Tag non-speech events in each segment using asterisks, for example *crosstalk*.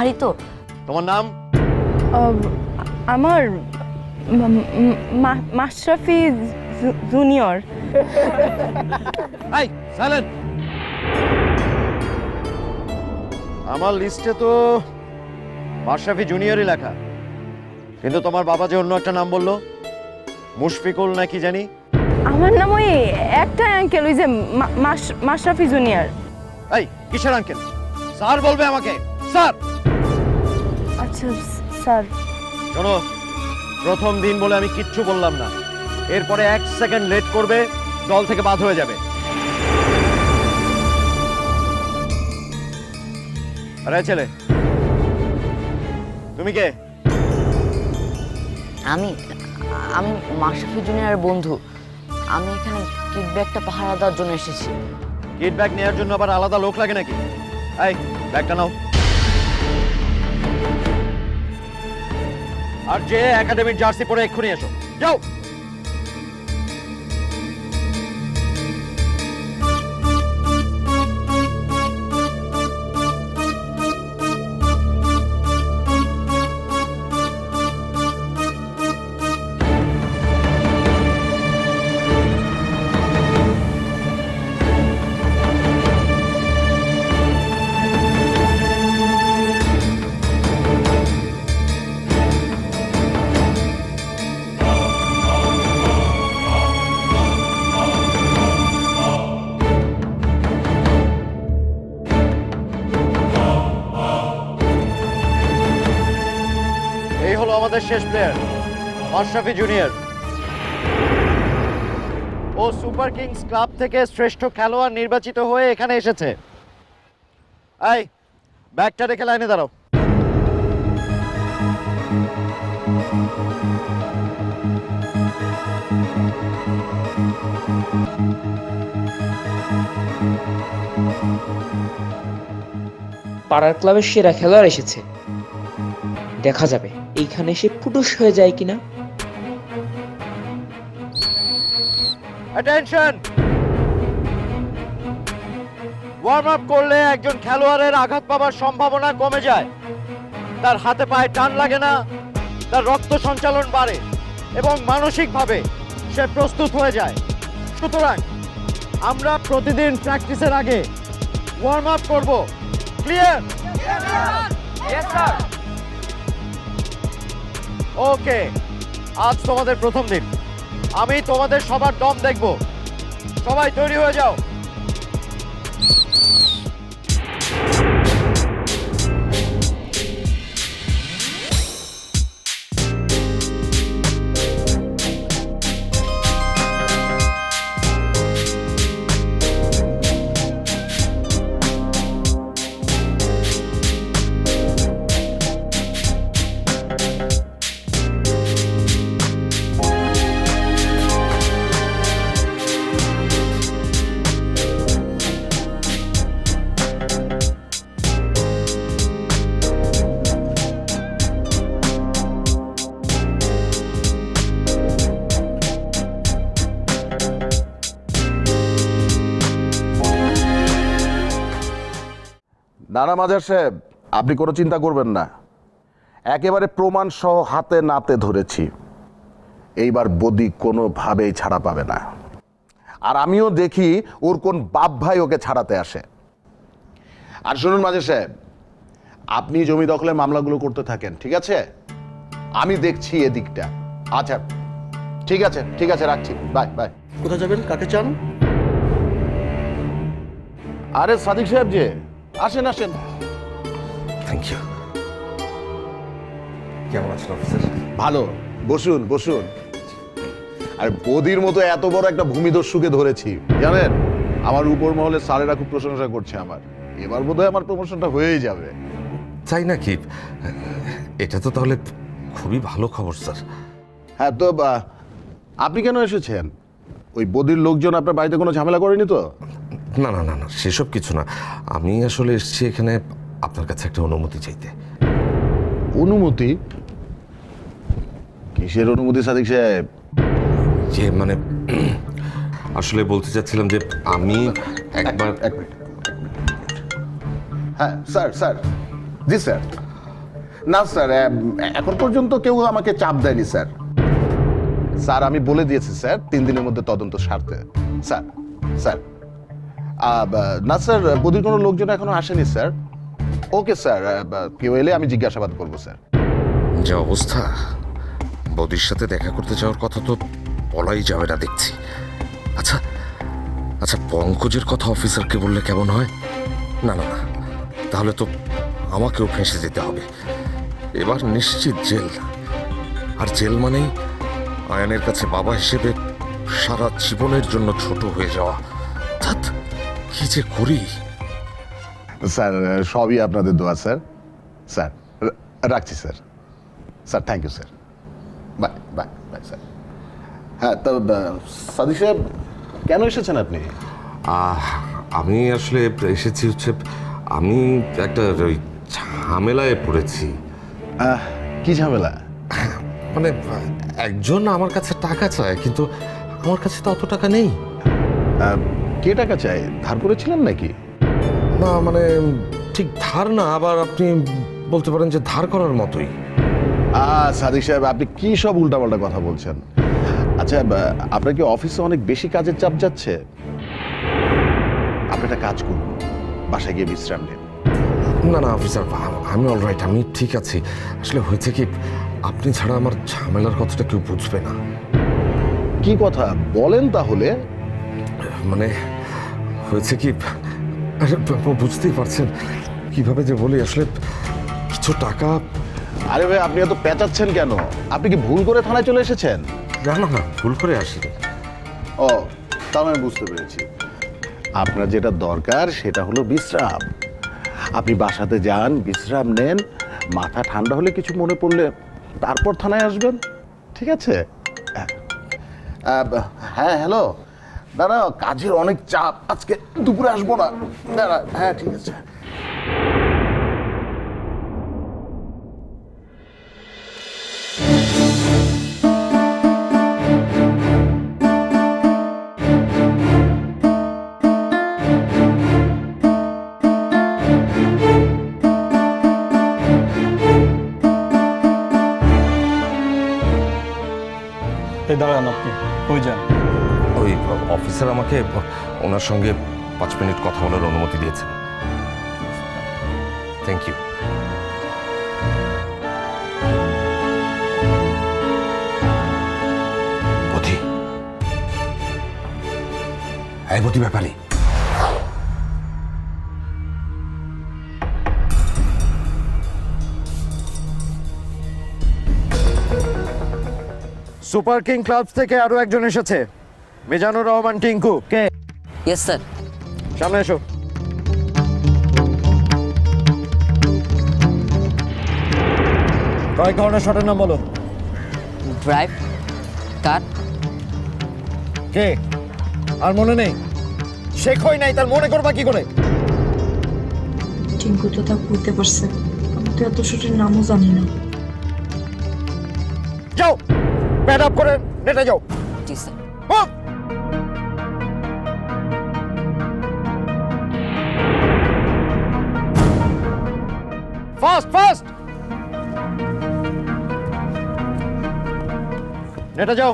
ভারী তো। তোমার নাম? আমার মা- মা- মাশরাফি জুনিয়র। এই সাইলেন্ট! আমার লিস্টে তো মাশরাফি জুনিয়রই লেখা। কিন্তু তোমার বাবা যে অন্য একটা নাম বলল? মুশফিকুল নাকি জানি? আমার নাম ওই একটা অ্যাঙ্কেল ওই যে মা- মাশরাফি জুনিয়র। এই কিসের আঙ্কেল স্যার বলবে আমাকে। স্যার! আচ্ছা স্যার। শোনো প্রথম দিন বলে আমি কিচ্ছু বললাম না। এরপরে এক সেকেন্ড লেট করবে দল থেকে বাদ হয়ে যাবে। আরে ছেলে তুমি কে? আমি আমি মাশরাফি জুনিয়রের বন্ধু। আমি এখানে কিট ব্যাগটা পাহারা দেওয়ার জন্য এসেছি। কিট ব্যাগ নেওয়ার জন্য আবার আলাদা লোক লাগে নাকি? এই ব্যাগটা নাও। আর যে একাডেমির জার্সি পরে এক্ষুনি এসো। যাও। আমাদের শেষ প্লেয়ার মাশরাফি জুনিয়র ও সুপার কিংস ক্লাব থেকে শ্রেষ্ঠ খেলোয়াড় নির্বাচিত হয়ে এখানে এসেছে। আই ব্যাগটা রেখে লাইনে দাঁড়াও। পাড়ার ক্লাবের সেরা খেলোয়াড় এসেছে। দেখা যাবে। এইখানে এসে ফুটুস হয়ে যায় কিনা? অ্যাটেনশন ওয়ার্ম আপ করলে একজন খেলোয়াড়ের আঘাত পাওয়ার সম্ভাবনা কমে যায়। তার হাতে পায়ে টান লাগে না, তার রক্ত সঞ্চালন বাড়ে এবং মানসিকভাবে সে প্রস্তুত হয়ে যায়। সুতরাং আমরা প্রতিদিন প্র্যাকটিসের আগে ওয়ার্ম আপ করব। ক্লিয়ার ওকে আজ তোমাদের প্রথম দিন। আমি তোমাদের সবার দম দেখব। সবাই তৈরি হয়ে যাও। নানা মাজার সাহেব আপনি কোনো চিন্তা করবেন না। একেবারে প্রমাণ সহ হাতে নাতে ধরেছি। এইবার বদি কোনোভাবেই ছাড়া পাবে না। আর আমিও দেখি ওর কোন বাপ ভাই ওকে ছাড়াতে আসে। আর শুনুন মাঝে সাহেব আপনি জমি দখলের মামলাগুলো করতে থাকেন ঠিক আছে? আমি দেখছি এদিকটা। আচ্ছা ঠিক আছে ঠিক আছে রাখছি। Bye bye. কোথায় যাবেন? কাকে চান? আরে সাদিক সাহেব যে আসেন আসেন। থ্যাংক ইউ কেমন আছেন অফিসার? ভালো। বসুন বসুন। আর বদির মতো এত বড় একটা ভূমিদস্যুকে ধরেছি জানেন? আমার উপর মহলে স্যারেরা খুব প্রশংসা করছে আমার। এবার বোধহয় আমার প্রমোশনটা হয়েই যাবে। তাই নাকি? এটা তো তাহলে খুবই ভালো খবর স্যার। হ্যাঁ তো বা, আপনি কেন এসেছেন? ওই বদির লোকজন আপনার বাড়িতে কোনো ঝামেলা করেনি তো? না না না না সেসব কিছু না। আমি আসলে এসেছি এখানে আপনার কাছে একটা অনুমতি চাইতে। অনুমতি? কিসের অনুমতি সাদিক সাহেব? যে মানে আসলে বলতে চাচ্ছিলাম যে আমি একবার এক মিনিট। হ্যাঁ স্যার স্যার। জি স্যার। না স্যার এখন পর্যন্ত কেউ আমাকে চাপ দেয়নি স্যার। স্যার আমি বলে দিয়েছি স্যার তিন দিনের মধ্যে তদন্ত সারতে। স্যার স্যার না স্যার বদির কোনো লোকজন এখনও আসেনি, স্যার। ওকে, স্যার কেউ এলে আমি জিজ্ঞাসাবাদ করব, স্যার। যে অবস্থা? বৌদির সাথে দেখা করতে যাওয়ার কথা তো বলাই যাবে না দেখছি। আচ্ছা আচ্ছা পঙ্কজের কথা অফিসারকে বললে কেমন হয়? না না না, তাহলে তো আমাকেও ফেঁসে যেতে হবে। এবার নিশ্চিত জেল। আর জেল মানেই আয়নের কাছে বাবা হিসেবে সারা জীবনের জন্য ছোট হয়ে যাওয়া। যে করি? স্যার সবই আপনাদের দোয়া স্যার। স্যার রাখছি sir. Sir thank you sir. Bye bye bye sir. হ্যাঁ তো সাদিক সাহেব কেন এসেছেন আপনি? আমি আসলে এসেছি হচ্ছে আমি একটা ওই ঝামেলায় পড়েছি। কি ঝামেলা? মানে একজন আমার কাছে টাকা চায় কিন্তু আমার কাছে তো অত টাকা নেই। কে টাকা চাই ধার করেছিলেন নাকি? না মানে ঠিক ধার না আবার আপনি বলতে পারেন যে ধার করার মতোই। আহ সাদিক সাহেব আপনি কি সব উল্টাপাল্টা কথা বলছেন? আচ্ছা আপনার কি অফিসে অনেক বেশি কাজের চাপ যাচ্ছে? আপনি একটা কাজ করুন বাসায় গিয়ে বিশ্রাম নিন। না না অফিসার আমি অলরাইট আমি ঠিক আছি। আসলে হয়েছে কি আপনি ছাড়া আমার ঝামেলার কথাটা কেউ বুঝবে না। কি কথা? বলেন তাহলে। মানে হয়েছে কি? বুঝতেই পারছেন। কীভাবে যে বলি আসলে কিছু টাকা আরে ভাই আপনি এত পেঁচাচ্ছেন কেন? আপনি কি ভুল করে থানায় চলে এসেছেন? না না না ভুল করে আসিনি। ও তাও আমি বুঝতে পেরেছি। আপনার যেটা দরকার সেটা হলো বিশ্রাম। আপনি বাসাতে যান বিশ্রাম নেন মাথা ঠান্ডা হলে কিছু মনে পড়লে তারপর থানায় আসবেন। ঠিক আছে? হ্যাঁ হ্যালো? দাদা কাজের অনেক চাপ আজকে দুপুরে আসব না। দাঁড়া হ্যাঁ ঠিক আছে। অফিসার আমাকে ওনার সঙ্গে পাঁচ মিনিট কথা বলার অনুমতি দিয়েছেন। থ্যাংক ইউ ব্যাপারে। সুপার কিং ক্লাব থেকে আরও একজন এসেছে। মিজানুর রহমান টিঙ্কু। কে? ইয়েস স্যার সামনে এসো। কয়েক ধরনের শটের নাম বলো। ড্রাইভ কাট কে? আর মনে নেই? শেখই নাই তার মনে করবা কি করে? টিঙ্কু তো তা বুঝতে পারছে। আমি তো এত শুটের নামও জানি না। যাও! প্যাড আপ করে নেটে যাও। জি স্যার ফাস্ট ফাস্ট নেটে যাও।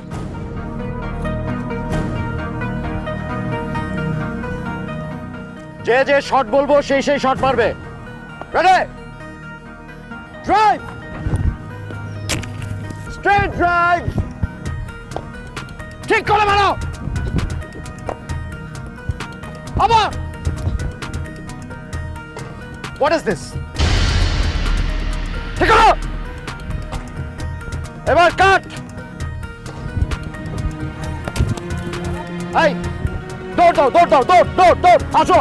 যে যে শট বলব, সেই সেই শট মারবে। রেডি ড্রাইভ স্ট্রেট ড্রাইভ ঠিক করে মারো। আবার! হোয়াট ইজ দিস ঠিক করো এবার কাট এই দৌড় দাও দৌড় দাও দৌড় দৌড় দৌড় আসো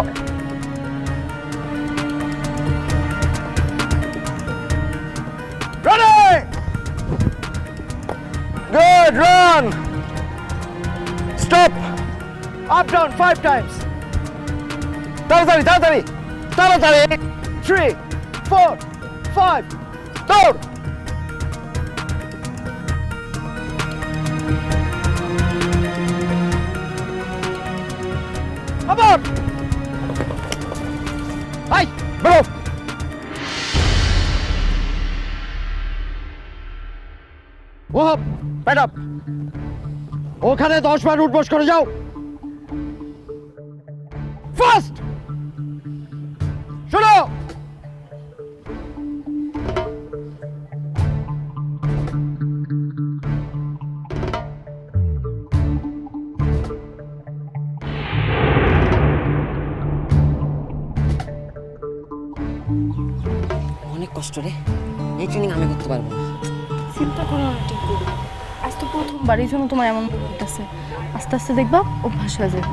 Ready! Good, run! Stop! Up, down, five times. তাড়াতাড়ি তাড়াতাড়ি তাড়াতাড়ি থ্রি ফোর ফাইভ দৌড় আবার আই বেরো। ওহাব ম্যাডাম ওখানে দশ বার উঠবোস করে যাও। ফার্স্ট! এই জন্য তোমার এমন হইতেছে আস্তে আস্তে দেখবা অভ্যাস হয়ে যাবে।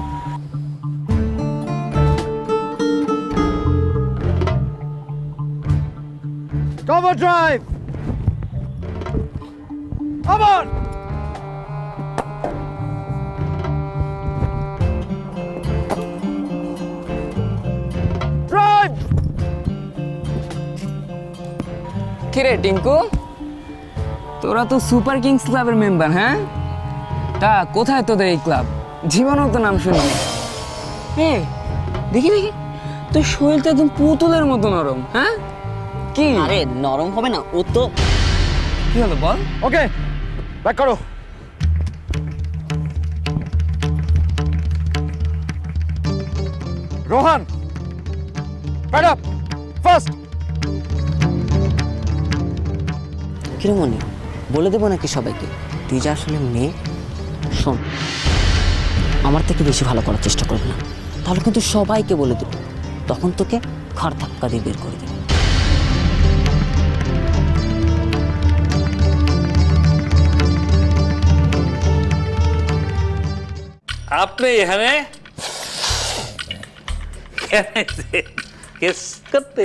কভার ড্রাইভ আবার ড্রাইভ কিরে টিঙ্কু? তোরা তো সুপার কিংস ক্লাবের মেম্বার হ্যাঁ? তা কোথায় তোদের এই ক্লাব? জীবনেও তো নাম শুনি এ দেখি দেখি। তোর শরীরটা একদম পুতুলের মতো নরম হ্যাঁ? কি? আরে নরম হবে না ও তো কি হলো বল? ওকে ব্যাক করো। রোহান ম্যাডাম ফার্স্ট বলে দেবো নাকি সবাইকে? তুই যা আসলে মেয়ে শোন আমার থেকে বেশি ভালো করার চেষ্টা করবি না। তাহলে কিন্তু সবাইকে বলে দেবো। তখন তোকে ঘর ধাক্কা দিয়ে বের করে দেবে। আপনি এখানে? কেস করতে?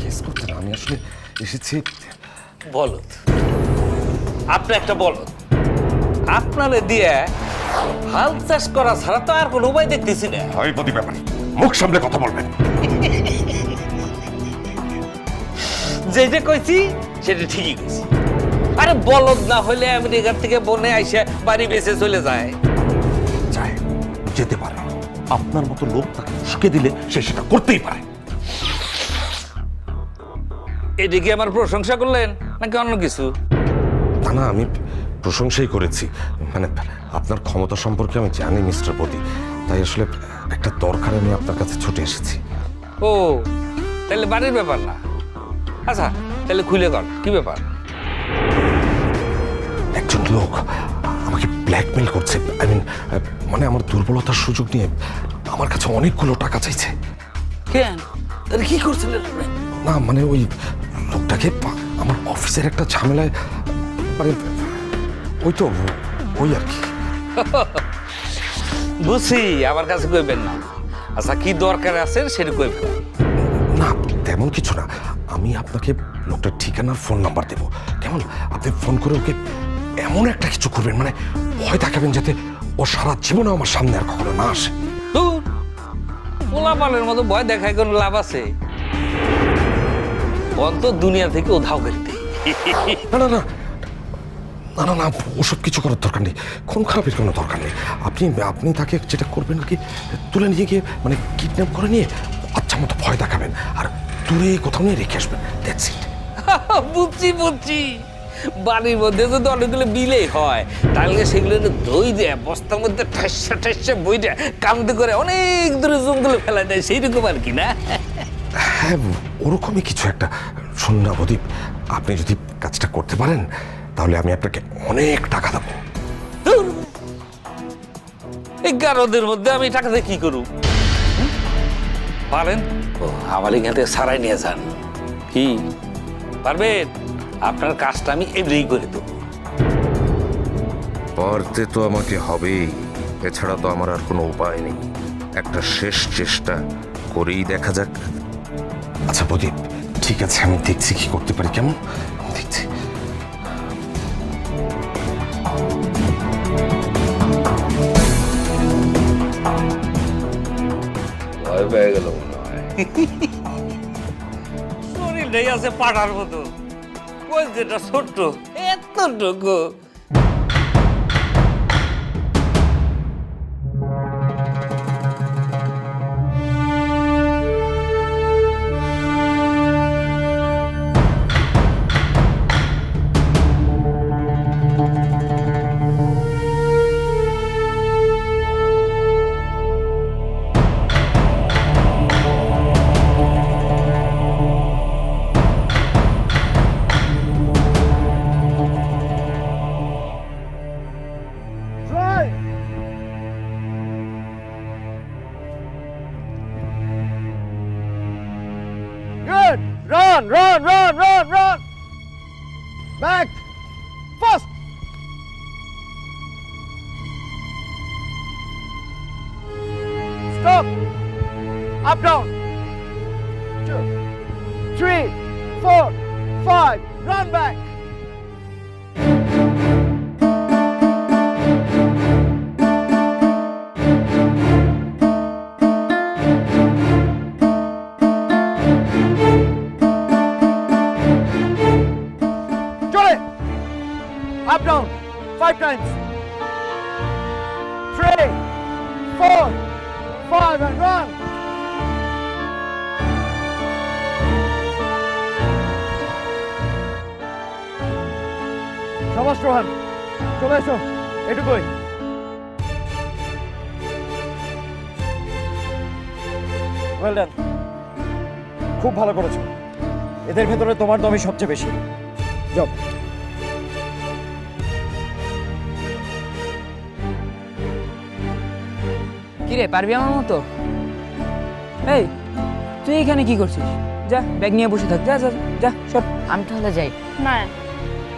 কেস করতে আমি আসলে এসেছি। বলদ আপনি একটা বল। আপনারে দিয়ে হাল চাষ করা ছাড়া তো আর কোনো উপায় দেখতেছি না। হয় ব্যাপার মুখ সামলে কথা বলবেন। যেটা কইছি সেটা ঠিকই কইছি। আরে বলদ না হলে আমেরিকার থেকে বনে আইসে বাড়ি বেঁচে চলে যায়। চায় যেতে পারে। আপনার মতো লোক তাকে উস্কে দিলে সে সেটা করতেই পারে। এদিকে আমার প্রশংসা করলেন নাকি অন্য কিছু? তা না আমি প্রশংসাই করেছি। মানে আপনার ক্ষমতা সম্পর্কে আমি জানি মিস্টার পতি তাই আসলে একটা দরকার আমি আপনার কাছে ছুটে এসেছি। ও তাহলে বাড়ির ব্যাপার না। আচ্ছা তাহলে খুলে কর কি ব্যাপার? একজন লোক আমাকে ব্ল্যাকমেল করছে। আই মিন মানে আমার দুর্বলতার সুযোগ নিয়ে আমার কাছে অনেকগুলো টাকা চাইছে। কেন? তাহলে কি করছিলেন না মানে ওই লোকটাকে আমার অফিসের একটা ঝামেলায় মানে ওই তো ওই আর কি। *laughs* বুঝছি আমার কাছে কইবেন না। আচ্ছা কি দরকার আছে সেটা কই না তেমন কিছু না। আমি আপনাকে লোকটার ঠিকানার ফোন নাম্বার দেবো। কেমন? আপনি ফোন করে ওকে এমন একটা কিছু করবেন মানে ভয় দেখাবেন যাতে ও সারা জীবনে আমার সামনে আর কখনো না আসে। দূর পোলাপানের মতো ভয় দেখায় কোনো লাভ আছে? অন্ত দুনিয়া থেকে উধাও করে দেয়। না না না না না না ওসব কিছু করার দরকার নেই। খুন খারাপের কোনো দরকার নেই। আপনি আপনি তাকে যেটা করবেন আর কি তুলে নিয়ে গিয়ে মানে কিডন্যাপ করে নিয়ে আচ্ছা মতো ভয় দেখাবেন আর দূরে কোথাও নিয়ে রেখে আসবেন। দ্যাটস ইট *laughs* বুঝছি বুঝছি। বাড়ির মধ্যে যদি অনেকগুলো বিলেই হয় তাহলে সেগুলো দই দেয় বস্তার মধ্যে ঠাসা ঠাসা বই দেয় কামতে করে অনেক দূরে জঙ্গলে ফেলা দেয় সেইরকম আর কি না? হ্যাঁ ওরকমই কিছু একটা। শুনুন না প্রদীপ আপনি যদি কাজটা করতে পারেন তাহলে আমি আপনাকে অনেক টাকা দেবো। ধুর। এই গারদের মধ্যে আমি টাকা দিয়ে কি করব? পারেন? ও আমার এখান থেকে সারাই নিয়ে যান। কি? পারবেন? আপনার কাজটা আমি এমনিই করে দেবো। পারতে তো আমাকে হবেই এছাড়া তো আমার আর কোনো উপায় নেই। একটা শেষ চেষ্টা করেই দেখা যাক। আচ্ছা প্রদীপ ঠিক আছে আমি দেখছি কি করতে পারি। কেমন? দেখছি। পেয়ে গেল মনে হয়। আছে মতো। ওই যেটা ছোট্ট এতটুকু। Run, run, run, run, run! Back! Fast! Stop! Up, down! Two, three, four, five, run back! Times three four five and run সমাজ রোহান চলে এসো, এটুকুই। ওয়েল ডান খুব ভালো করেছ। এদের ভেতরে তোমার দমই সবচেয়ে বেশি। যাও। কিরে পারবি আমার মতো? এই তুই এখানে কি করছিস? যা ব্যাগ নিয়ে বসে থাক। যা যা যা, সব আমি তাহলে যাই। না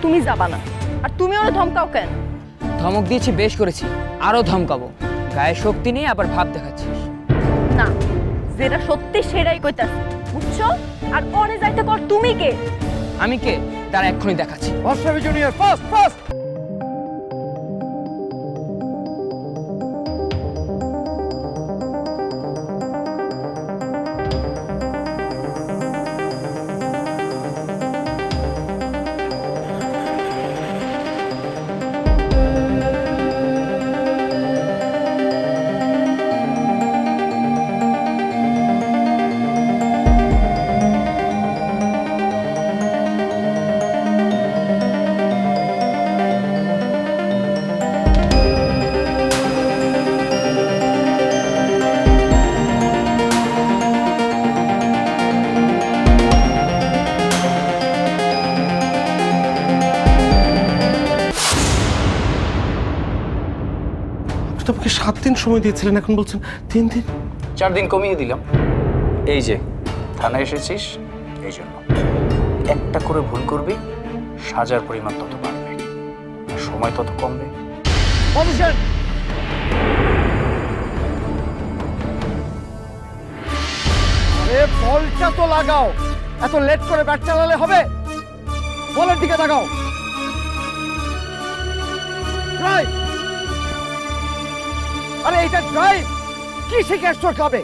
তুমি যাবা না। আর তুমি ওরা ধমকাও কেন? ধমক দিয়েছি বেশ করেছি। আরও ধমকাবো। গায়ে শক্তি নেই আবার ভাব দেখাচ্ছিস। না যেটা সত্যি সেটাই কইতাছি বুঝছ? আর ওরে যাইতে কর তুমি কে? আমি কে? তারা এক্ষুনি দেখাচ্ছি। অষ্টমী জুনিয়র ফার্স্ট ফার্স্ট সময় দিয়েছিলেন এখন বলছেন তিন দিন চার দিন কমিয়ে দিলাম। এই যে থানায় এসেছিস এই জন্য। একটা করে ভুল করবি সাজার পরিমাণ তত বাড়বে সময় তত কমবে। আরে বলটা তো লাগাও। এত লেট করে ব্যাট চালালে হবে? বলের দিকে তাকাও। ড্রাইভ আরে এটা ড্রাইভ কি শিখে আসছো ক্লাবে